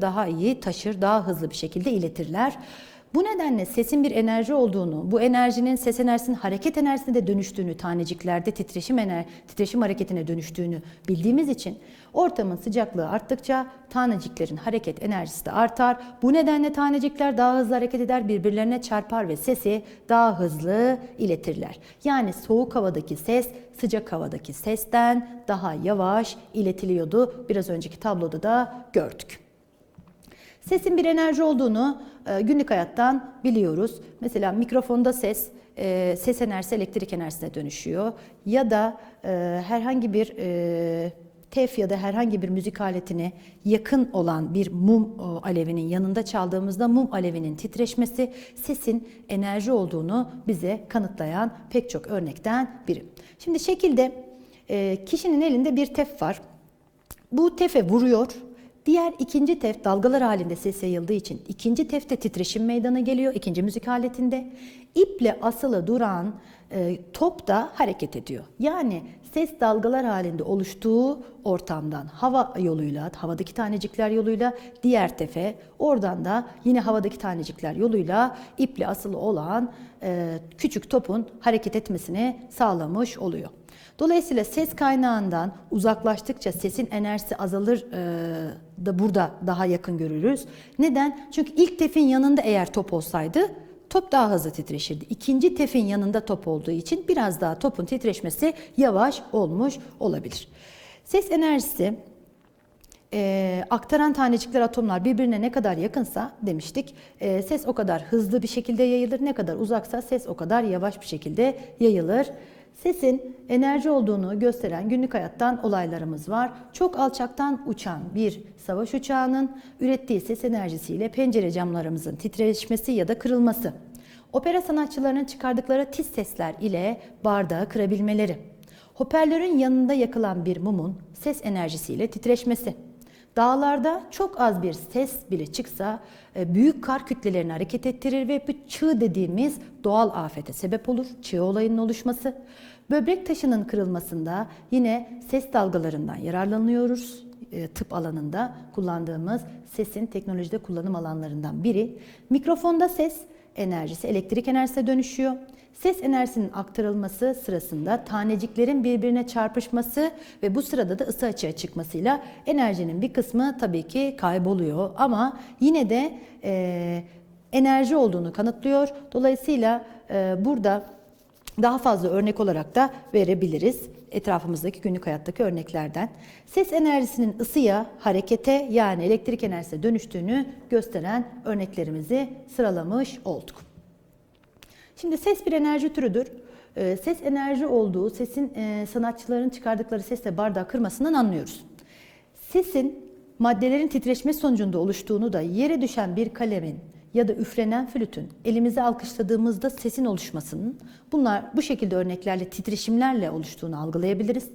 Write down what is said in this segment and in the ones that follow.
daha iyi taşır, daha hızlı bir şekilde iletirler. Bu nedenle sesin bir enerji olduğunu, bu enerjinin ses enerjisinin hareket enerjisine de dönüştüğünü, taneciklerde titreşim ener titreşim hareketine dönüştüğünü bildiğimiz için ortamın sıcaklığı arttıkça taneciklerin hareket enerjisi de artar. Bu nedenle tanecikler daha hızlı hareket eder, birbirlerine çarpar ve sesi daha hızlı iletirler. Yani soğuk havadaki ses sıcak havadaki sesten daha yavaş iletiliyordu. Biraz önceki tabloda da gördük. Sesin bir enerji olduğunu e, günlük hayattan biliyoruz. Mesela mikrofonda ses, e, ses enerjisi elektrik enerjisine dönüşüyor. Ya da e, herhangi bir tef ya da herhangi bir müzik aletine yakın olan bir mum alevinin yanında çaldığımızda mum alevinin titreşmesi sesin enerji olduğunu bize kanıtlayan pek çok örnekten biri. Şimdi şekilde kişinin elinde bir tef var. Bu tefe vuruyor. Diğer ikinci tef dalgalar halinde ses yayıldığı için ikinci tefte titreşim meydana geliyor ikinci müzik aletinde. İple asılı duran e, top da hareket ediyor. Yani ses dalgalar halinde oluştuğu ortamdan hava yoluyla, havadaki tanecikler yoluyla diğer tefe, oradan da yine havadaki tanecikler yoluyla iple asılı olan e, küçük topun hareket etmesini sağlamış oluyor. Dolayısıyla ses kaynağından uzaklaştıkça sesin enerjisi azalır e, da burada daha yakın görürüz. Neden? Çünkü ilk tefin yanında eğer top olsaydı top daha hızlı titreşirdi. İkinci tefin yanında top olduğu için biraz daha topun titreşmesi yavaş olmuş olabilir. Ses enerjisi e, aktaran tanecikler atomlar birbirine ne kadar yakınsa demiştik e, ses o kadar hızlı bir şekilde yayılır. Ne kadar uzaksa ses o kadar yavaş bir şekilde yayılır. Sesin enerji olduğunu gösteren günlük hayattan olaylarımız var. Çok alçaktan uçan bir savaş uçağının ürettiği ses enerjisiyle pencere camlarımızın titreşmesi ya da kırılması. Opera sanatçılarının çıkardıkları tiz sesler ile bardağı kırabilmeleri. Hoparlörün yanında yakılan bir mumun ses enerjisiyle titreşmesi. Dağlarda çok az bir ses bile çıksa e, büyük kar kütlelerini hareket ettirir ve bu çığ dediğimiz doğal afete sebep olur. Çığ olayının oluşması. Böbrek taşının kırılmasında yine ses dalgalarından yararlanıyoruz. E, Tıp alanında kullandığımız sesin teknolojide kullanım alanlarından biri. Mikrofonda ses enerjisi elektrik enerjisine dönüşüyor. Ses enerjisinin aktarılması sırasında taneciklerin birbirine çarpışması ve bu sırada da ısı açığa çıkmasıyla enerjinin bir kısmı tabii ki kayboluyor ama yine de e, enerji olduğunu kanıtlıyor. Dolayısıyla e, burada daha fazla örnek olarak da verebiliriz etrafımızdaki günlük hayattaki örneklerden. Ses enerjisinin ısıya, harekete yani elektrik enerjisine dönüştüğünü gösteren örneklerimizi sıralamış olduk. Şimdi ses bir enerji türüdür. Ee, Ses enerji olduğu, sesin e, sanatçıların çıkardıkları sesle bardağı kırmasından anlıyoruz. Sesin maddelerin titreşme sonucunda oluştuğunu da yere düşen bir kalemin ya da üflenen flütün elimize alkışladığımızda sesin oluşmasının bunlar bu şekilde örneklerle titreşimlerle oluştuğunu algılayabiliriz.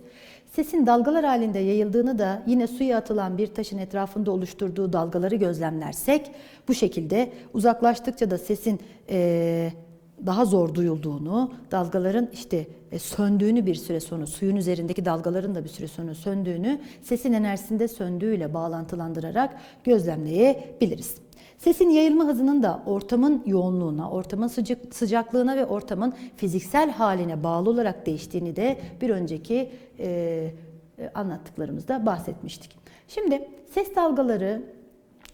Sesin dalgalar halinde yayıldığını da yine suya atılan bir taşın etrafında oluşturduğu dalgaları gözlemlersek bu şekilde uzaklaştıkça da sesin eee daha zor duyulduğunu, dalgaların işte e, söndüğünü bir süre sonra, suyun üzerindeki dalgaların da bir süre sonra söndüğünü, sesin enerjisinde söndüğüyle bağlantılandırarak gözlemleyebiliriz. Sesin yayılma hızının da ortamın yoğunluğuna, ortamın sıcak, sıcaklığına ve ortamın fiziksel haline bağlı olarak değiştiğini de bir önceki e, e, anlattıklarımızda bahsetmiştik. Şimdi ses dalgaları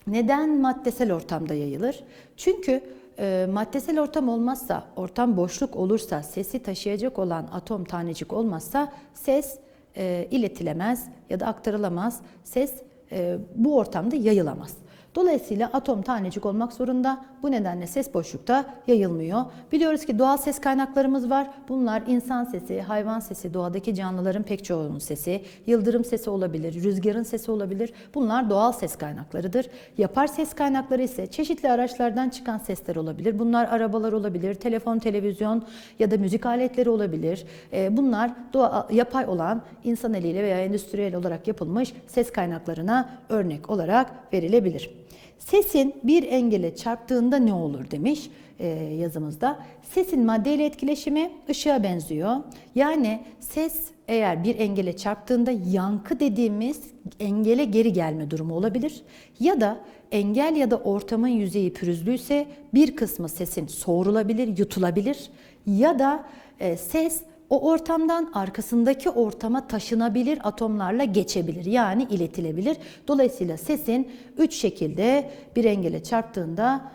neden maddesel ortamda yayılır? Çünkü e, maddesel ortam olmazsa, ortam boşluk olursa, sesi taşıyacak olan atom tanecik olmazsa ses e, iletilemez ya da aktarılamaz. Ses e, bu ortamda yayılamaz. Dolayısıyla atom tanecik olmak zorunda. Bu nedenle ses boşlukta yayılmıyor. Biliyoruz ki doğal ses kaynaklarımız var. Bunlar insan sesi, hayvan sesi, doğadaki canlıların pek çoğunun sesi, yıldırım sesi olabilir, rüzgarın sesi olabilir. Bunlar doğal ses kaynaklarıdır. Yapar ses kaynakları ise çeşitli araçlardan çıkan sesler olabilir. Bunlar arabalar olabilir, telefon, televizyon ya da müzik aletleri olabilir. Ee, Bunlar doğa, yapay olan insan eliyle veya endüstriyel olarak yapılmış ses kaynaklarına örnek olarak verilebilir. Sesin bir engele çarptığında ne olur demiş e, yazımızda. Sesin maddeyle etkileşimi ışığa benziyor. Yani ses eğer bir engele çarptığında yankı dediğimiz engele geri gelme durumu olabilir. Ya da engel ya da ortamın yüzeyi pürüzlüyse bir kısmı sesin soğurulabilir, yutulabilir. Ya da e, ses o ortamdan arkasındaki ortama taşınabilir, atomlarla geçebilir. Yani iletilebilir. Dolayısıyla sesin üç şekilde bir engele çarptığında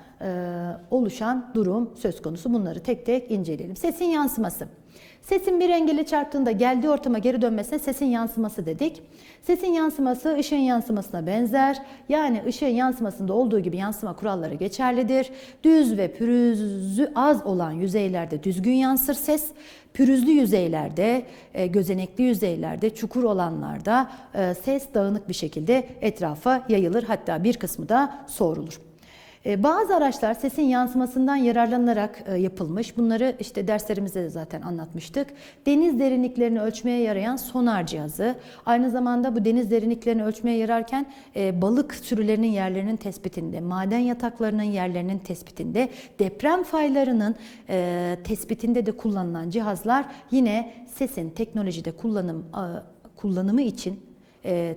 oluşan durum söz konusu. Bunları tek tek inceleyelim. Sesin yansıması. Sesin bir engele çarptığında geldiği ortama geri dönmesine sesin yansıması dedik. Sesin yansıması ışığın yansımasına benzer. Yani ışığın yansımasında olduğu gibi yansıma kuralları geçerlidir. Düz ve pürüzü az olan yüzeylerde düzgün yansır ses. Pürüzlü yüzeylerde, e, gözenekli yüzeylerde, çukur olanlarda e, ses dağınık bir şekilde etrafa yayılır. Hatta bir kısmı da soğurulur. E, Bazı araçlar sesin yansımasından yararlanarak e, yapılmış. Bunları işte derslerimizde de zaten anlatmıştık. Deniz derinliklerini ölçmeye yarayan sonar cihazı. Aynı zamanda bu deniz derinliklerini ölçmeye yararken e, balık sürülerinin yerlerinin tespitinde, maden yataklarının yerlerinin tespitinde, deprem faylarının e, tespitinde de kullanılan cihazlar yine sesin teknolojide kullanım kullanımı için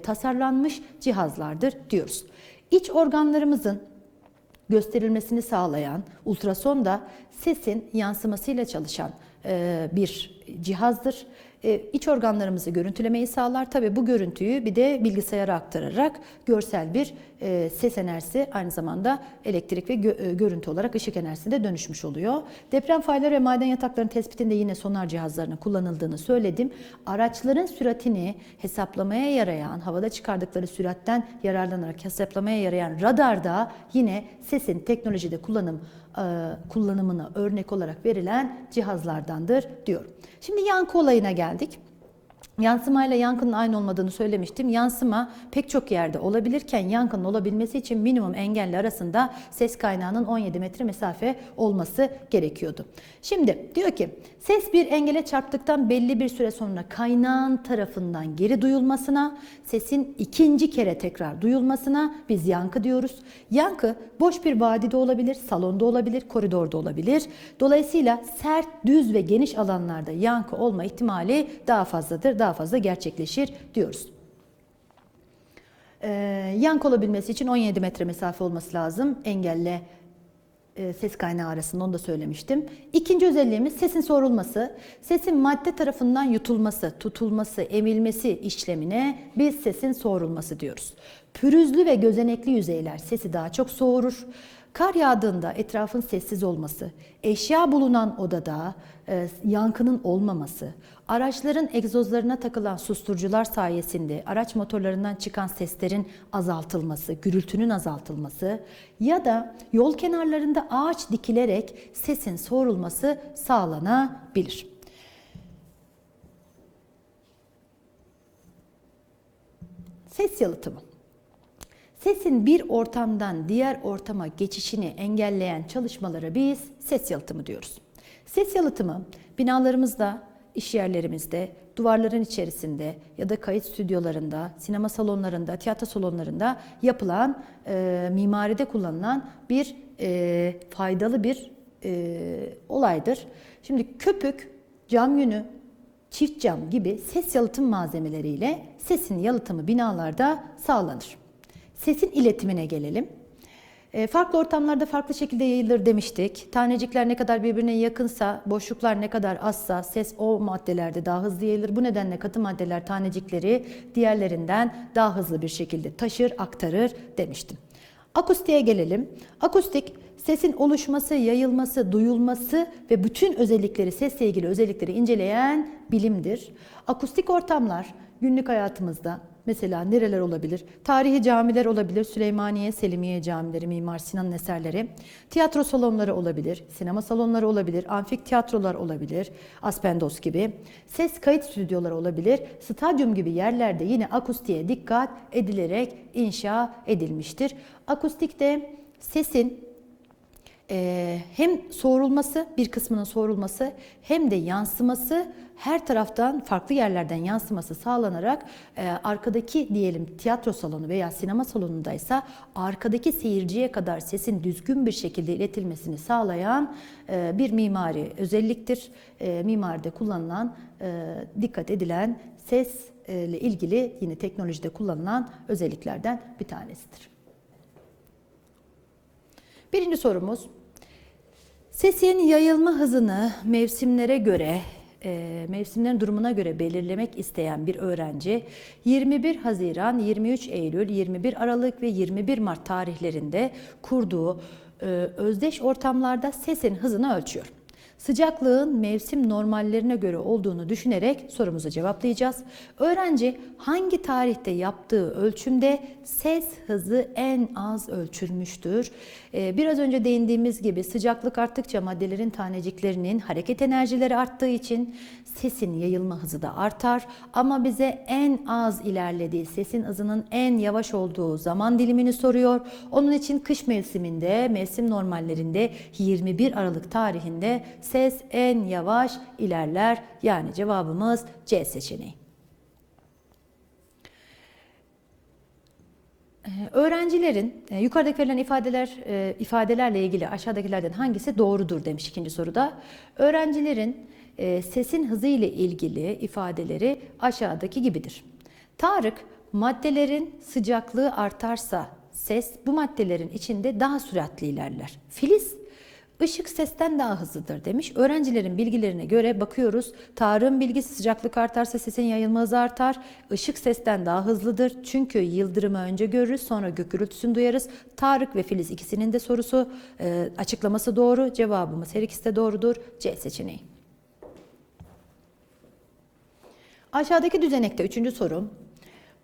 tasarlanmış cihazlardır diyoruz. İç organlarımızın gösterilmesini sağlayan ultrason da sesin yansımasıyla çalışan e, bir cihazdır. E, iç organlarımızı görüntülemeyi sağlar. Tabi bu görüntüyü bir de bilgisayara aktararak görsel bir e, ses enerjisi aynı zamanda elektrik ve görüntü olarak ışık enerjisine dönüşmüş oluyor. Deprem fayları ve maden yataklarının tespitinde yine sonar cihazlarının kullanıldığını söyledim. Araçların süratini hesaplamaya yarayan, havada çıkardıkları süratten yararlanarak hesaplamaya yarayan radarda yine sesin teknolojide kullanım kullanımına örnek olarak verilen cihazlardandır diyor. Şimdi yankı olayına geldik. Yansımayla yankının aynı olmadığını söylemiştim. Yansıma pek çok yerde olabilirken yankının olabilmesi için minimum engelle arasında ses kaynağının 17 metre mesafe olması gerekiyordu. Şimdi diyor ki ses bir engele çarptıktan belli bir süre sonra kaynağın tarafından geri duyulmasına, sesin ikinci kere tekrar duyulmasına biz yankı diyoruz. Yankı boş bir vadide olabilir, salonda olabilir, koridorda olabilir. Dolayısıyla sert, düz ve geniş alanlarda yankı olma ihtimali daha fazladır daha fazla gerçekleşir diyoruz. Ee, yankı olabilmesi için 17 metre mesafe olması lazım. Engelle e, ses kaynağı arasında onu da söylemiştim. İkinci özelliğimiz sesin sorulması. Sesin madde tarafından yutulması, tutulması, emilmesi işlemine biz sesin soğurulması diyoruz. Pürüzlü ve gözenekli yüzeyler sesi daha çok soğurur. Kar yağdığında etrafın sessiz olması, eşya bulunan odada e, yankının olmaması, araçların egzozlarına takılan susturucular sayesinde araç motorlarından çıkan seslerin azaltılması, gürültünün azaltılması ya da yol kenarlarında ağaç dikilerek sesin soğurulması sağlanabilir. Ses yalıtımı. Sesin bir ortamdan diğer ortama geçişini engelleyen çalışmalara biz ses yalıtımı diyoruz. Ses yalıtımı binalarımızda, iş yerlerimizde, duvarların içerisinde ya da kayıt stüdyolarında, sinema salonlarında, tiyatro salonlarında yapılan, e, mimaride kullanılan bir e, faydalı bir e, olaydır. Şimdi köpük, cam yünü, çift cam gibi ses yalıtım malzemeleriyle sesin yalıtımı binalarda sağlanır. Sesin iletimine gelelim. E, farklı ortamlarda farklı şekilde yayılır demiştik. Tanecikler ne kadar birbirine yakınsa, boşluklar ne kadar azsa ses o maddelerde daha hızlı yayılır. Bu nedenle katı maddeler tanecikleri diğerlerinden daha hızlı bir şekilde taşır, aktarır demiştim. Akustiğe gelelim. Akustik sesin oluşması, yayılması, duyulması ve bütün özellikleri, sesle ilgili özellikleri inceleyen bilimdir. Akustik ortamlar günlük hayatımızda Mesela nereler olabilir? Tarihi camiler olabilir. Süleymaniye, Selimiye camileri, Mimar Sinan'ın eserleri. Tiyatro salonları olabilir. Sinema salonları olabilir. Amfik tiyatrolar olabilir. Aspendos gibi. Ses kayıt stüdyoları olabilir. Stadyum gibi yerlerde yine akustiğe dikkat edilerek inşa edilmiştir. Akustikte sesin e, hem soğurulması, bir kısmının soğurulması hem de yansıması her taraftan farklı yerlerden yansıması sağlanarak e, arkadaki diyelim tiyatro salonu veya sinema salonundaysa arkadaki seyirciye kadar sesin düzgün bir şekilde iletilmesini sağlayan e, bir mimari özelliktir. E, mimaride kullanılan, e, dikkat edilen ses ile ilgili yine teknolojide kullanılan özelliklerden bir tanesidir. Birinci sorumuz. Sesin yayılma hızını mevsimlere göre, e, mevsimlerin durumuna göre belirlemek isteyen bir öğrenci 21 Haziran, 23 Eylül, 21 Aralık ve 21 Mart tarihlerinde kurduğu e, özdeş ortamlarda sesin hızını ölçüyor. Sıcaklığın mevsim normallerine göre olduğunu düşünerek sorumuzu cevaplayacağız. Öğrenci hangi tarihte yaptığı ölçümde ses hızı en az ölçülmüştür? Ee, biraz önce değindiğimiz gibi sıcaklık arttıkça maddelerin taneciklerinin hareket enerjileri arttığı için sesin yayılma hızı da artar. Ama bize en az ilerlediği, sesin hızının en yavaş olduğu zaman dilimini soruyor. Onun için kış mevsiminde, mevsim normallerinde 21 Aralık tarihinde ses en yavaş ilerler. Yani cevabımız C seçeneği. Ee, Öğrencilerin e, yukarıdaki verilen ifadeler e, ifadelerle ilgili aşağıdakilerden hangisi doğrudur demiş ikinci soruda. Öğrencilerin e, sesin hızı ile ilgili ifadeleri aşağıdaki gibidir. Tarık maddelerin sıcaklığı artarsa ses bu maddelerin içinde daha süratli ilerler. Filiz Işık sesten daha hızlıdır demiş. Öğrencilerin bilgilerine göre bakıyoruz. Tarık'ın bilgisi sıcaklık artarsa sesin yayılma hızı artar. Işık sesten daha hızlıdır. Çünkü yıldırımı önce görürüz sonra gök gürültüsünü duyarız. Tarık ve Filiz ikisinin de sorusu e, açıklaması doğru. Cevabımız her ikisi de doğrudur. C seçeneği. Aşağıdaki düzenekte üçüncü soru.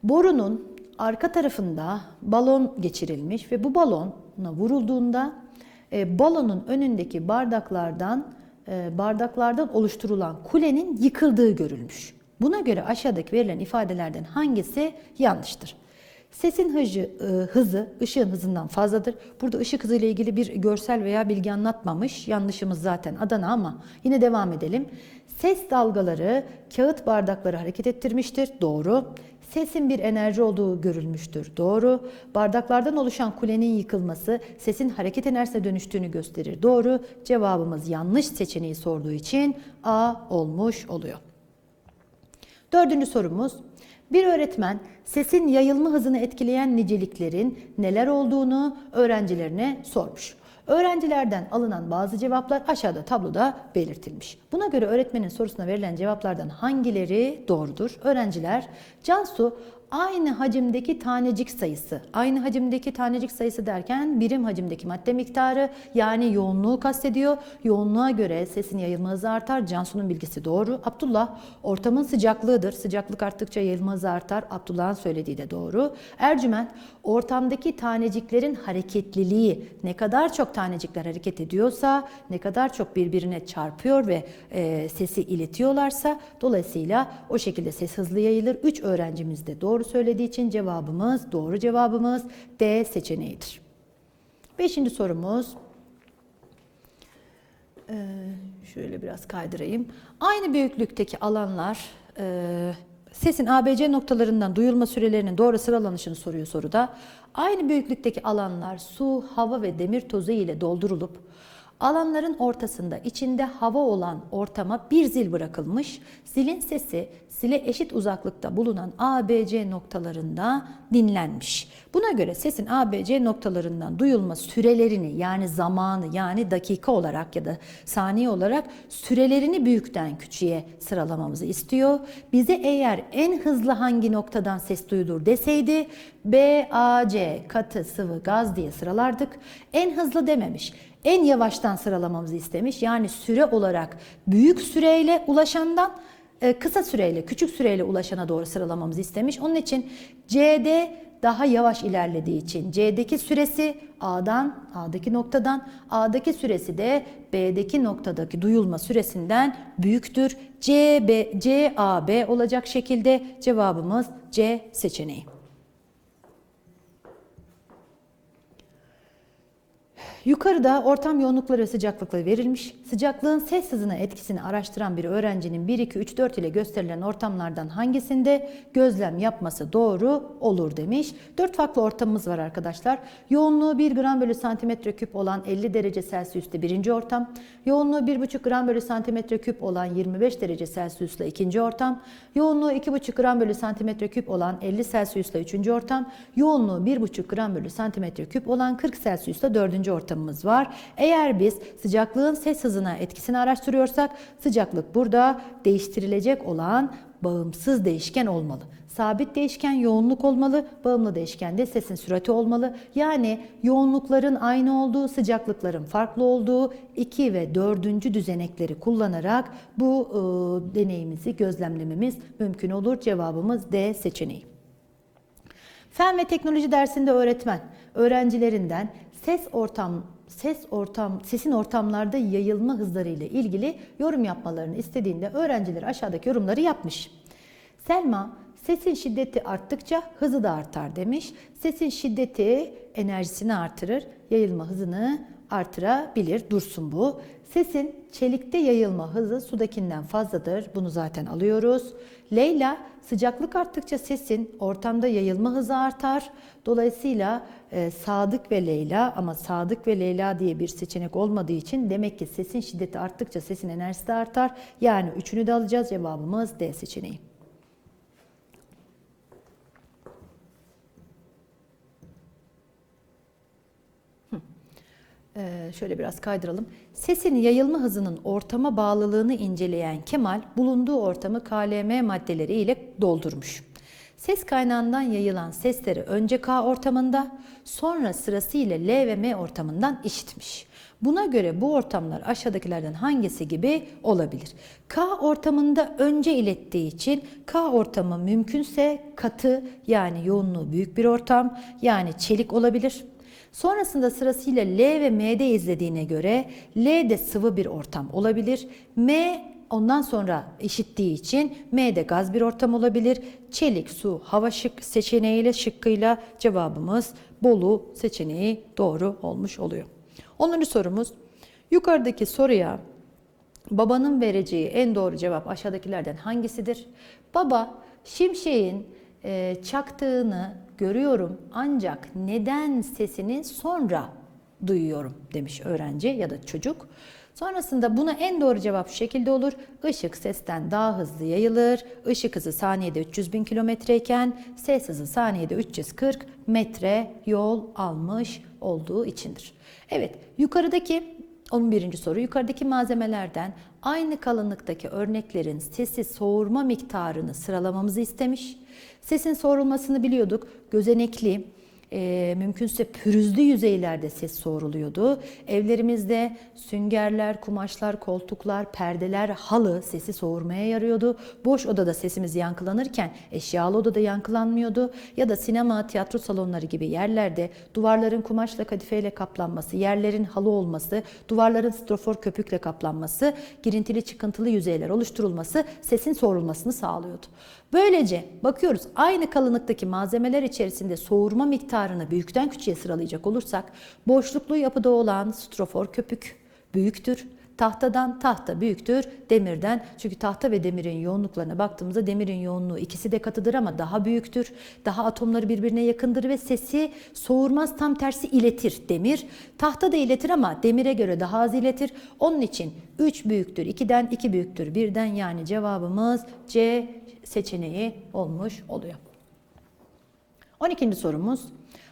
Borunun arka tarafında balon geçirilmiş ve bu balona vurulduğunda e, balonun önündeki bardaklardan e, bardaklardan oluşturulan kulenin yıkıldığı görülmüş. Buna göre aşağıdaki verilen ifadelerden hangisi yanlıştır? Sesin hızı, e, hızı ışığın hızından fazladır. Burada ışık hızı ile ilgili bir görsel veya bilgi anlatmamış. Yanlışımız zaten Adana ama yine devam edelim. Ses dalgaları kağıt bardakları hareket ettirmiştir. Doğru. Sesin bir enerji olduğu görülmüştür. Doğru. Bardaklardan oluşan kulenin yıkılması sesin hareket enerjisine dönüştüğünü gösterir. Doğru. Cevabımız yanlış seçeneği sorduğu için A olmuş oluyor. Dördüncü sorumuz. Bir öğretmen sesin yayılma hızını etkileyen niceliklerin neler olduğunu öğrencilerine sormuş. Öğrencilerden alınan bazı cevaplar aşağıda tabloda belirtilmiş. Buna göre öğretmenin sorusuna verilen cevaplardan hangileri doğrudur? Öğrenciler Cansu aynı hacimdeki tanecik sayısı. Aynı hacimdeki tanecik sayısı derken birim hacimdeki madde miktarı yani yoğunluğu kastediyor. Yoğunluğa göre sesin yayılma hızı artar. Cansu'nun bilgisi doğru. Abdullah ortamın sıcaklığıdır. Sıcaklık arttıkça yayılma hızı artar. Abdullah'ın söylediği de doğru. Ercüment ortamdaki taneciklerin hareketliliği ne kadar çok tanecikler hareket ediyorsa ne kadar çok birbirine çarpıyor ve e, sesi iletiyorlarsa dolayısıyla o şekilde ses hızlı yayılır. 3 öğrencimiz de doğru söylediği için cevabımız doğru cevabımız D seçeneğidir. Beşinci sorumuz ee, şöyle biraz kaydırayım. Aynı büyüklükteki alanlar e, sesin ABC noktalarından duyulma sürelerinin doğru sıralanışını soruyor soruda. Aynı büyüklükteki alanlar su, hava ve demir tozu ile doldurulup alanların ortasında içinde hava olan ortama bir zil bırakılmış. Zilin sesi zile eşit uzaklıkta bulunan ABC noktalarında dinlenmiş. Buna göre sesin ABC noktalarından duyulma sürelerini yani zamanı yani dakika olarak ya da saniye olarak sürelerini büyükten küçüğe sıralamamızı istiyor. Bize eğer en hızlı hangi noktadan ses duyulur deseydi BAC katı sıvı gaz diye sıralardık. En hızlı dememiş. En yavaştan sıralamamızı istemiş. Yani süre olarak büyük süreyle ulaşandan e, kısa süreyle, küçük süreyle ulaşana doğru sıralamamızı istemiş. Onun için CD daha yavaş ilerlediği için C'deki süresi A'dan, A'daki noktadan, A'daki süresi de B'deki noktadaki duyulma süresinden büyüktür. C, B, C, A, B olacak şekilde cevabımız C seçeneği. Yukarıda ortam yoğunlukları ve sıcaklıkları verilmiş. Sıcaklığın ses hızına etkisini araştıran bir öğrencinin 1, 2, 3, 4 ile gösterilen ortamlardan hangisinde gözlem yapması doğru olur demiş. 4 farklı ortamımız var arkadaşlar. Yoğunluğu 1 gram bölü santimetre küp olan 50 derece Celsius'te birinci ortam. Yoğunluğu 1,5 gram bölü santimetre küp olan 25 derece Celsius'la ikinci ortam. Yoğunluğu 2,5 gram bölü santimetre küp olan 50 Celsius'la üçüncü ortam. Yoğunluğu 1,5 gram bölü santimetre küp olan 40 Celsius'la dördüncü ortamımız var. Eğer biz sıcaklığın ses hızına etkisini araştırıyorsak sıcaklık burada değiştirilecek olan bağımsız değişken olmalı. Sabit değişken yoğunluk olmalı, bağımlı değişken de sesin sürati olmalı. Yani yoğunlukların aynı olduğu, sıcaklıkların farklı olduğu 2 ve 4. düzenekleri kullanarak bu e, deneyimizi gözlemlememiz mümkün olur. Cevabımız D seçeneği. Fen ve teknoloji dersinde öğretmen öğrencilerinden ses ortam ses ortam sesin ortamlarda yayılma hızları ile ilgili yorum yapmalarını istediğinde öğrenciler aşağıdaki yorumları yapmış. Selma sesin şiddeti arttıkça hızı da artar demiş. Sesin şiddeti enerjisini artırır, yayılma hızını artırabilir. Dursun bu. Sesin çelikte yayılma hızı sudakinden fazladır. Bunu zaten alıyoruz. Leyla sıcaklık arttıkça sesin ortamda yayılma hızı artar. Dolayısıyla e, Sadık ve Leyla ama Sadık ve Leyla diye bir seçenek olmadığı için demek ki sesin şiddeti arttıkça sesin enerjisi de artar. Yani üçünü de alacağız. Cevabımız D seçeneği. Şöyle biraz kaydıralım. Sesin yayılma hızının ortama bağlılığını inceleyen Kemal bulunduğu ortamı KLM maddeleri ile doldurmuş. Ses kaynağından yayılan sesleri önce K ortamında, sonra sırasıyla L ve M ortamından işitmiş. Buna göre bu ortamlar aşağıdakilerden hangisi gibi olabilir? K ortamında önce ilettiği için K ortamı mümkünse katı yani yoğunluğu büyük bir ortam yani çelik olabilir. Sonrasında sırasıyla L ve M'de izlediğine göre L de sıvı bir ortam olabilir. M ondan sonra işittiği için M'de gaz bir ortam olabilir. Çelik, su, hava şık seçeneğiyle şıkkıyla cevabımız Bolu seçeneği doğru olmuş oluyor. 10. sorumuz. Yukarıdaki soruya babanın vereceği en doğru cevap aşağıdakilerden hangisidir? Baba şimşeğin çaktığını görüyorum ancak neden sesini sonra duyuyorum demiş öğrenci ya da çocuk. Sonrasında buna en doğru cevap şu şekilde olur. Işık sesten daha hızlı yayılır. Işık hızı saniyede 300 bin kilometre iken ses hızı saniyede 340 metre yol almış olduğu içindir. Evet yukarıdaki 11. soru yukarıdaki malzemelerden aynı kalınlıktaki örneklerin sesi soğurma miktarını sıralamamızı istemiş. Sesin soğurulmasını biliyorduk. Gözenekli, e, mümkünse pürüzlü yüzeylerde ses soğuruluyordu. Evlerimizde süngerler, kumaşlar, koltuklar, perdeler, halı sesi soğurmaya yarıyordu. Boş odada sesimiz yankılanırken eşyalı odada yankılanmıyordu. Ya da sinema, tiyatro salonları gibi yerlerde duvarların kumaşla kadifeyle kaplanması, yerlerin halı olması, duvarların strofor köpükle kaplanması, girintili çıkıntılı yüzeyler oluşturulması sesin soğurulmasını sağlıyordu. Böylece bakıyoruz aynı kalınlıktaki malzemeler içerisinde soğurma miktarını büyükten küçüğe sıralayacak olursak boşluklu yapıda olan strofor köpük büyüktür. Tahtadan tahta büyüktür demirden. Çünkü tahta ve demirin yoğunluklarına baktığımızda demirin yoğunluğu ikisi de katıdır ama daha büyüktür. Daha atomları birbirine yakındır ve sesi soğurmaz tam tersi iletir demir. Tahta da iletir ama demire göre daha az iletir. Onun için 3 büyüktür 2'den 2 büyüktür 1'den yani cevabımız C seçeneği olmuş oluyor. 12. sorumuz.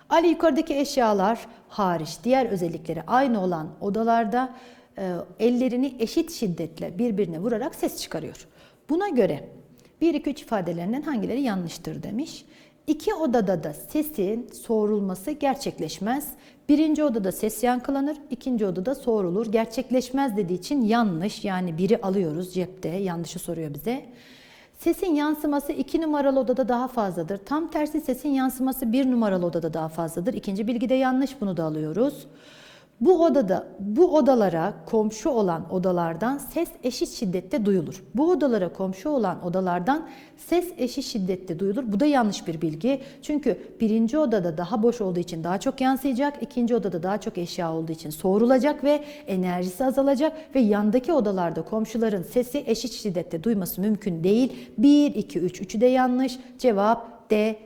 Ali yukarıdaki eşyalar hariç diğer özellikleri aynı olan odalarda ellerini eşit şiddetle birbirine vurarak ses çıkarıyor. Buna göre 1 2 3 ifadelerinden hangileri yanlıştır demiş. İki odada da sesin soğurulması gerçekleşmez. Birinci odada ses yankılanır, ikinci odada soğurulur. Gerçekleşmez dediği için yanlış yani biri alıyoruz cepte yanlışı soruyor bize. Sesin yansıması 2 numaralı odada daha fazladır. Tam tersi sesin yansıması 1 numaralı odada daha fazladır. İkinci bilgi de yanlış bunu da alıyoruz. Bu odada, bu odalara komşu olan odalardan ses eşit şiddette duyulur. Bu odalara komşu olan odalardan ses eşit şiddette duyulur. Bu da yanlış bir bilgi. Çünkü birinci odada daha boş olduğu için daha çok yansıyacak. ikinci odada daha çok eşya olduğu için soğurulacak ve enerjisi azalacak ve yandaki odalarda komşuların sesi eşit şiddette duyması mümkün değil. 1, 2, 3, üçü de yanlış. Cevap D